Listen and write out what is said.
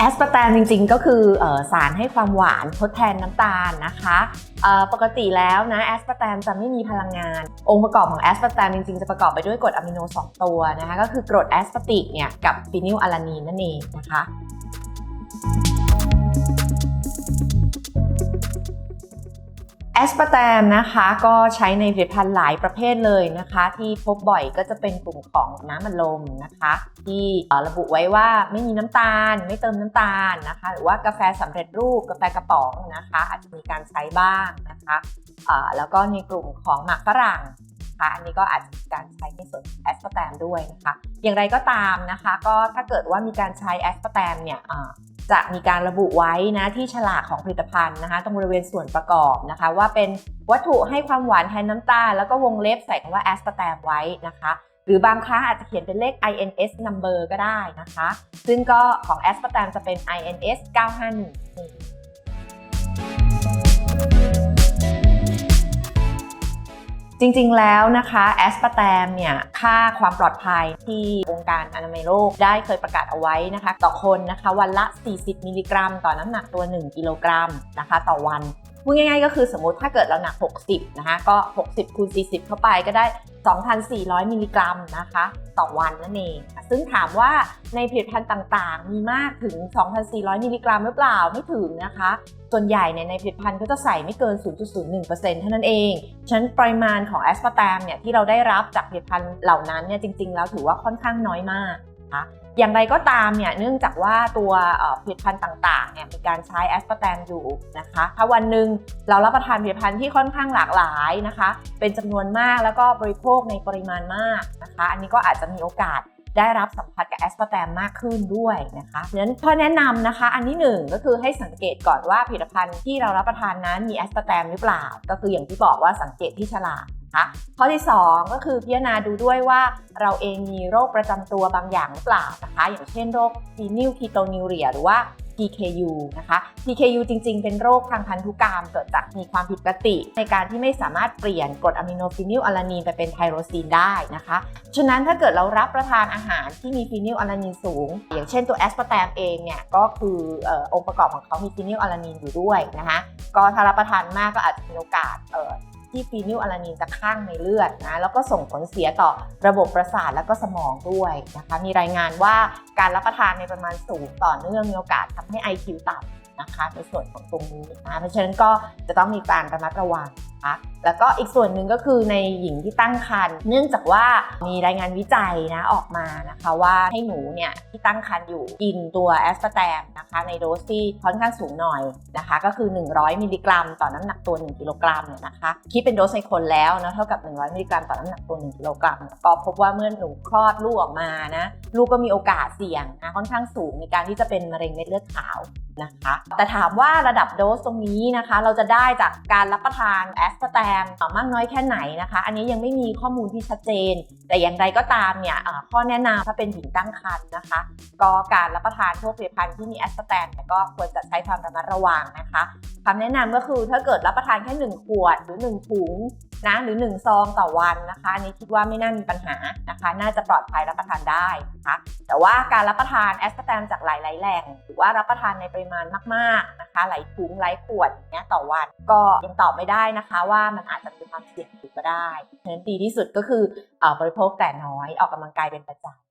แอสปาร์ตานจริงๆ ก็คือสารให้ความหวานทดแทนน้ำตาลนะคะปกติแล้วนะแอสปาร์ตานจะไม่มีพลังงาน องค์ประกอบของแอสปาร์ตานจริงๆ จะประกอบไปด้วยกรดอะมิโน 2 ตัวนะคะก็คือกรดแอสปาร์ติกเนี่ยกับฟีนิลอะลานีนนั่นเองนะคะ แอสปาร์ตมนะคะก็ใช้ในผลิตภัณฑ์หลายประเภทเลยนะคะ ที่พบบ่อยก็จะเป็นกลุ่มของน้ำอัดลมนะคะ ที่ระบุไว้ว่าไม่มีน้ำตาล ไม่เติมน้ำตาลนะคะ หรือว่ากาแฟสำเร็จรูปกาแฟกระป๋องนะคะ อาจจะมีการใช้บ้างนะคะแล้วก็ในกลุ่มของหมากฝรั่ง นะคะ อันนี้ก็อาจจะมีการใช้ในส่วนแอสปาร์ตมด้วยนะคะ อย่างไรก็ตามนะคะ ก็ถ้าเกิดว่ามีการใช้แอสปาร์ตมเนี่ยจะมีการระบุไว้นะที่ฉลากของผลิตภัณฑ์นะคะ ตรงบริเวณส่วนประกอบนะคะ ว่าเป็นวัตถุให้ความหวานแทนน้ำตาลแล้วก็วงเล็บใส่คำว่าแอสปาร์ตมไว้นะคะหรือบางครั้งอาจจะเขียนเป็นเลข INS number ก็ได้นะคะ ซึ่งก็ของแอสปาร์ตมจะเป็น INS 951 จริงๆ แล้วนะคะแอสปาแตมเนี่ยค่าความปลอดภัยที่องค์การอนามัยโลกได้เคยประกาศเอาไว้นะคะ ต่อคนนะคะวันละ 40 มิลลิกรัม ต่อน้ำหนักตัว 1 กิโลกรัมนะคะ ต่อวัน พูดง่ายๆก็คือสมมติถ้าเกิดเราหนัก 60 นะคะ ก็ 60คูณ40 เข้าไปก็ได้ 2,400 มิลลิกรัมนะคะ ต่อวันนั่นเอง ซึ่งถามว่าในผลิตภัณฑ์ต่างๆ มีมากถึง 2,400 มิลลิกรัมหรือเปล่าไม่ถึงนะคะ ส่วนใหญ่เนี่ยในผลิตภัณฑ์ก็จะใส่ไม่เกิน 0.01%เท่านั้นเอง ฉะนั้นปริมาณของแอสปาร์ตามเนี่ยที่เราได้รับจากผลิตภัณฑ์เหล่านั้นเนี่ยจริงๆ แล้วถือว่าค่อนข้างน้อยมาก นะคะอย่างไรก็ตามเนี่ยเนื่องจากว่าตัวเอ่อผลิตภัณฑ์ต่างๆเนี่ยมีการใช้แอสปาร์ตมอยู่นะคะถ้าวันหนึ่งเรารับประทานผลิตภัณฑ์ที่ค่อนข้างหลากหลายนะคะ เป็นจำนวนมากแล้วก็บริโภคในปริมาณมากนะคะ อันนี้ก็อาจจะมีโอกาสได้รับสัมผัสกับแอสปาร์ตมมากขึ้นด้วยนะคะเพราะฉะนั้นข้อแนะนำนะคะ อันที่หนึ่งก็คือให้สังเกตก่อนว่าผลิตภัณฑ์ที่เรารับประทานนั้นมีแอสปาร์ตมหรือเปล่า ก็คืออย่างที่บอกว่าสังเกตที่ฉลาก นะคะข้อที่ 2 ก็คือพิจารณาดูด้วยว่าเราเองมีโรคประจำตัวบางอย่างหรือเปล่านะคะ อย่างเช่นโรคฟีนิลคีโตนิวเรียหรือว่า PKU นะคะ PKU จริง ๆ เป็นโรคทางพันธุกรรม เกิดจากมีความผิดปกติ ในการที่ไม่สามารถเปลี่ยนกรดอะมิโนฟีนิลอะลานีนไปเป็นไทโรซีนได้นะคะ ฉะนั้นถ้าเกิดเรารับประทานอาหารที่มีฟีนิลอะลานีนสูง อย่างเช่นตัวแอสปาร์ตมเองเนี่ยก็คือองค์ประกอบของเขามีฟีนิลอะลานีนอยู่ด้วยนะคะ ก็ถ้ารับประทานมากก็อาจจะมีโอกาสเที่ฟีนิลอะลานีนจะข้างในเลือดนะแล้วก็ส่งผลเสียต่อระบบประสาทและก็สมองด้วยนะคะมีรายงานว่าการรับประทานในประมาณสูงต่อเนื่องมีโอกาสทำให้ IQ ต่ำ นะคะในส่วนของตรงนี้นะเพราะฉะนั้นก็จะต้องมีการระมัดระวังนะคะแล้วก็อีกส่วนหนึ่งก็คือในหญิงที่ตั้งครรภ์เนื่องจากว่ามีรายงานวิจัยนะออกมานะคะว่าให้หนูเนี่ยที่ตั้งครรภ์อยู่กินตัวแอสปาร์ตมนะคะในโดสที่ค่อนข้างสูงหน่อยนะคะก็คือ 100 มิลลิกรัม ต่อน้ำหนักตัว 1 กิโลกรัมเนี่ยนะคะคิดเป็นโดสในคนแล้วนะเท่ากับ 100 มิลลิกรัม ต่อน้ำหนักตัว 1 กิโลกรัมก็พบว่าเมื่อหนูคลอดลูกออกมานะลูกก็มีโอกาสเสี่ยงนะค่อนข้างสูงในการที่จะเป็นมะเร็งเม็ดเลือดขาว นะคะ แต่ถามว่าระดับโดสตรงนี้นะคะ เราจะได้จากการรับประทานแอสปาร์ตามมากน้อยแค่ไหนนะคะ อันนี้ยังไม่มีข้อมูลที่ชัดเจน แต่อย่างไรก็ตามเนี่ยข้อแนะนำถ้าเป็นหญิงตั้งครรภ์นะคะ ก็การรับประทานพวกผลิตภัณฑ์ที่มีแอสปาร์ตามเนี่ก็ควรจะใช้ความระมัดระวังนะคะคำแนะนำก็คือถ้าเกิดรับประทานแค่ 1 ขวดหรือ 1 ถุง นะหรือ 1 ซองต่อวันนะคะอันนี้คิดว่าไม่น่ามีปัญหานะคะ น่าจะปลอดภัยรับประทานได้นะคะแต่ว่าการรับประทานแอสปาร์ตมจากหลายๆแหล่งหรือว่ารับประทานในปริมาณมากๆนะคะ หลายถุงหลายขวดอย่างเงี้ยต่อวันก็ยังตอบไม่ได้นะคะ ว่ามันอาจจะมีความเสี่ยงอยู่ก็ได้ฉะนั้นดีที่สุดก็คือเอ่อบริโภคแต่น้อยออกกำลังกายเป็นประจำ